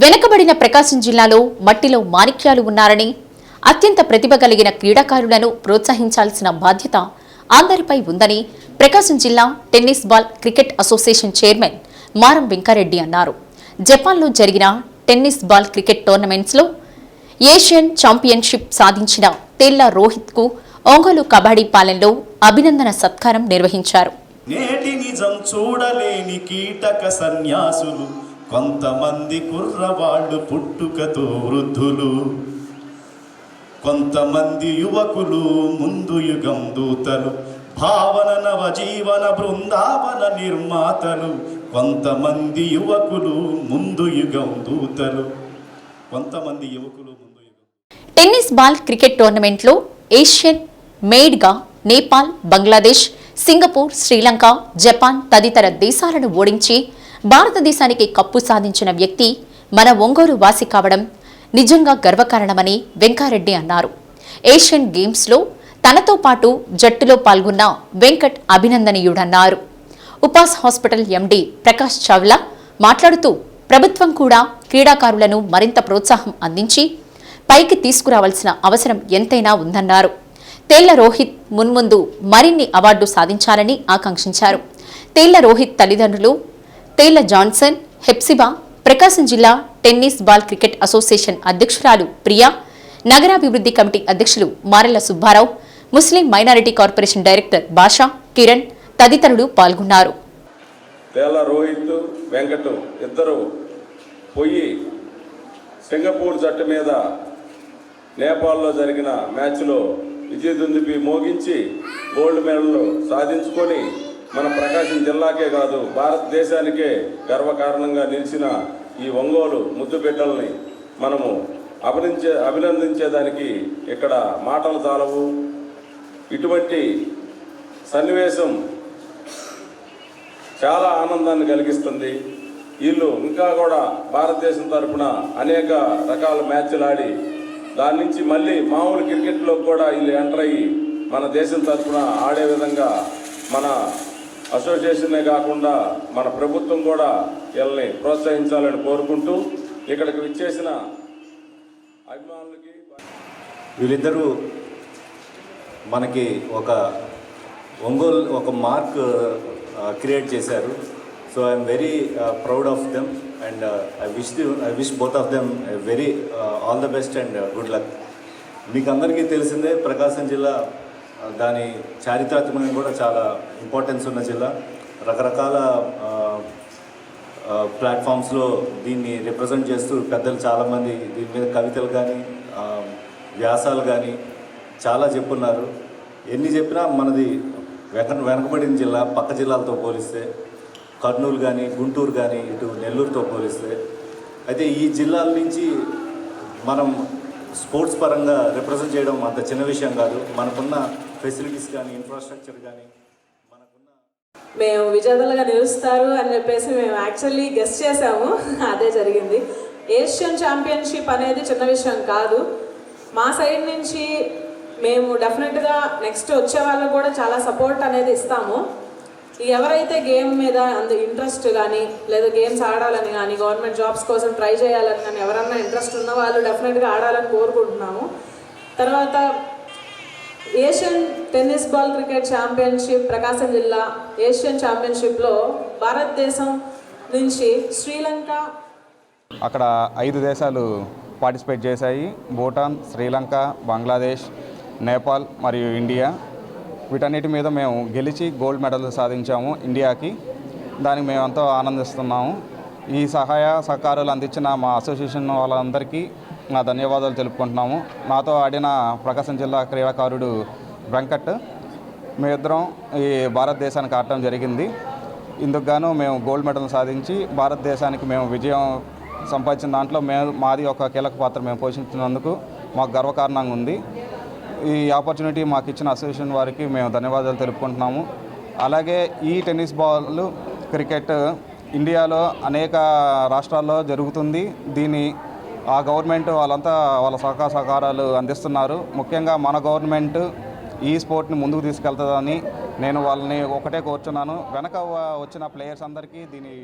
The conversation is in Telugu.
వెనుకబడిన ప్రకాశం జిల్లాలో మట్టిలో మాణిక్యాలు ఉన్నారని అత్యంత ప్రతిభ కలిగిన క్రీడాకారులను ప్రోత్సహించాల్సిన బాధ్యత అందరిపై ఉందని ప్రకాశం జిల్లా tennis ball cricket association chairman Maram Venkareddy అన్నారు. జపాన్లో జరిగిన టెన్నిస్ బాల్ క్రికెట్ టోర్నమెంట్స్లో ఏషియన్ ఛాంపియన్షిప్ సాధించిన తెల్ల రోహిత్కు ఒంగోలు కబడ్డీ పాలెంలో అభినందన సత్కారం నిర్వహించారు. నేటి నిజం చూడలేని కీటక సన్యాసులు కొంతమంది కుర్రవాళ్ళు పుట్టుకతో వృద్ధులు. కొంతమంది యువకులు ముందు యుగం దూతలు. భావన నవజీవన బృందావన నిర్మాతలు. కొంతమంది యువకులు ముందు యుగం దూతలు. కొంతమంది యువకులు ముందు యుగం టెన్నిస్ బాల్ క్రికెట్ టోర్నమెంట్లో ఏషియన్ మేడ్గా నేపాల్ బంగ్లాదేశ్ సింగపూర్ శ్రీలంక జపాన్ తదితర దేశాలను ఓడించి భారతదేశానికి కప్పు సాధించిన వ్యక్తి మన ఒంగోలు వాసి కావడం నిజంగా గర్వకారణమని వెంకారెడ్డి అన్నారు. ఏషియన్ గేమ్స్లో తనతో పాటు జట్టులో పాల్గొన్న వెంకట్ అభినందనీయుడన్నారు. ఉపాస్ హాస్పిటల్ ఎండీ ప్రకాష్ చావ్లా మాట్లాడుతూ ప్రభుత్వం కూడా క్రీడాకారులను మరింత ప్రోత్సాహం అందించి పైకి తీసుకురావాల్సిన అవసరం ఎంతైనా ఉందన్నారు. తేళ్ళ రోహిత్ మున్ముందు మరిన్ని అవార్డు సాధించాలని ఆకాంక్షించారు. తేళ్ళ రోహిత్ తల్లిదండ్రులు తేళ్ళ జాన్సన్ హెప్సిబా ప్రకాశం జిల్లా టెన్నిస్ బాల్ క్రికెట్ అసోసియేషన్ అధ్యక్షురాలు ప్రియా నగరాభివృద్ధి కమిటీ అధ్యక్షులు Marela Subbarao Muslim minority corporation director Basha Kiran తదితరులు పాల్గొన్నారు. తేల రోహిత్ వెంకట్ ఇద్దరు పోయి సింగపూర్ జట్టు మీద నేపాల్లో జరిగిన మ్యాచ్లో విజయదుందుపి మోగించి గోల్డ్ మెడల్ సాధించుకొని మన ప్రకాశం జిల్లాకే కాదు భారతదేశానికే గర్వకారణంగా నిలిచిన ఈ ఒంగోలు ముద్దు బిడ్డల్ని మనము అభినందించే అభినందించేదానికి ఇక్కడ మాటలు చాలవు. ఇటువంటి సన్నివేశం చాలా ఆనందాన్ని కలిగిస్తుంది. వీళ్ళు ఇంకా కూడా భారతదేశం తరఫున అనేక రకాల మ్యాచ్లు ఆడి దాని నుంచి మళ్ళీ మామూలు క్రికెట్లో కూడా వీళ్ళు ఎంటర్ అయ్యి మన దేశం తరఫున ఆడే విధంగా మన అసోసియేషనే కాకుండా మన ప్రభుత్వం కూడా వీళ్ళని ప్రోత్సహించాలని కోరుకుంటూ ఇక్కడికి విచ్చేసిన అభిమానులకి వీళ్ళిద్దరూ మనకి ఒక ఒంగోలు ఒక మార్క్ క్రియేట్ చేశారు. So I'm very proud of them and I wish the I wish both of them very all the best and good luck. మీకు అందరికీ తెలిసిందే ప్రకాశం జిల్లా దాని చారిత్రాత్మకంగా కూడా చాలా ఇంపార్టెన్స్ ఉన్న జిల్లా. రకరకాల ప్లాట్ఫామ్స్లో దీన్ని రిప్రజెంట్ చేస్తూ పెద్దలు చాలామంది దీని మీద కవితలు కానీ వ్యాసాలు కానీ చాలా చెప్పున్నారు. ఎన్ని చెప్పినా మనది వెనక వెనకబడిన జిల్లా పక్క జిల్లాలతో పోలిస్తే కర్నూలు కానీ గుంటూరు కానీ ఇటు నెల్లూరుతో పోలిస్తే అయితే ఈ జిల్లాల నుంచి మనం స్పోర్ట్స్ పరంగా రిప్రజెంట్ చేయడం అంత చిన్న విషయం కాదు. మనకున్న ఫెసిలిటీస్ కానీ ఇన్ఫ్రాస్ట్రక్చర్ కానీ మనకున్న మేము విజేతలుగా నిలుస్తారు అని చెప్పేసి మేము యాక్చువల్లీ గెస్ట్ చేసాము అదే జరిగింది. ఏషియన్ ఛాంపియన్షిప్ అనేది చిన్న విషయం కాదు. మా సైడ్ నుంచి మేము డెఫినెట్గా నెక్స్ట్ వచ్చే వాళ్ళకు కూడా చాలా సపోర్ట్ అనేది ఇస్తాము. ఎవరైతే గేమ్ మీద అంత ఇంట్రెస్ట్ కానీ లేదా గేమ్స్ ఆడాలని కానీ గవర్నమెంట్ జాబ్స్ కోసం ట్రై చేయాలని కానీ ఎవరన్నా ఇంట్రెస్ట్ ఉన్న వాళ్ళు డెఫినెట్గా ఆడాలని కోరుకుంటున్నాము. తర్వాత Asian tennis ball cricket championship Prakasam జిల్లా ఏషియన్ ఛాంపియన్షిప్లో భారతదేశం నుంచి శ్రీలంక. అక్కడ ఐదు దేశాలు పార్టిసిపేట్ చేశాయి. భూటాన్ శ్రీలంక బంగ్లాదేశ్ నేపాల్ మరియు ఇండియా. వీటన్నిటి మీద మేము గెలిచి గోల్డ్ మెడల్ సాధించాము ఇండియాకి. దానికి మేము ఎంతో ఆనందిస్తున్నాము. ఈ సహాయ సహకారాలు అందించిన మా అసోసియేషన్ వాళ్ళందరికీ నా ధన్యవాదాలు తెలుపుకుంటున్నాము. నాతో ఆడిన ప్రకాశం జిల్లా క్రీడాకారుడు వెంకట్ మేమిద్దరం ఈ భారతదేశానికి ఆడటం జరిగింది. ఇందుకు గాను మేము గోల్డ్ మెడల్ సాధించి భారతదేశానికి మేము విజయం సంపాదించిన దాంట్లో మేము మాది ఒక కీలక పాత్ర మేము పోషించినందుకు మాకు గర్వకారణంగా ఉంది. ఈ ఆపర్చునిటీ మాకు ఇచ్చిన అసోసియేషన్ వారికి మేము ధన్యవాదాలు తెలుపుకుంటున్నాము. అలాగే ఈ టెన్నిస్ బాల్ క్రికెట్ ఇండియాలో అనేక రాష్ట్రాల్లో జరుగుతుంది. దీన్ని ఆ గవర్నమెంట్ వాళ్ళంతా వాళ్ళ సహకార సహకారాలు అందిస్తున్నారు. ముఖ్యంగా మన గవర్నమెంట్ ఈ స్పోర్ట్ని ముందుకు తీసుకెళ్తుందని నేను వాళ్ళని ఒకటే కోరుచున్నాను. వెనక వచ్చిన ప్లేయర్స్ అందరికీ దీని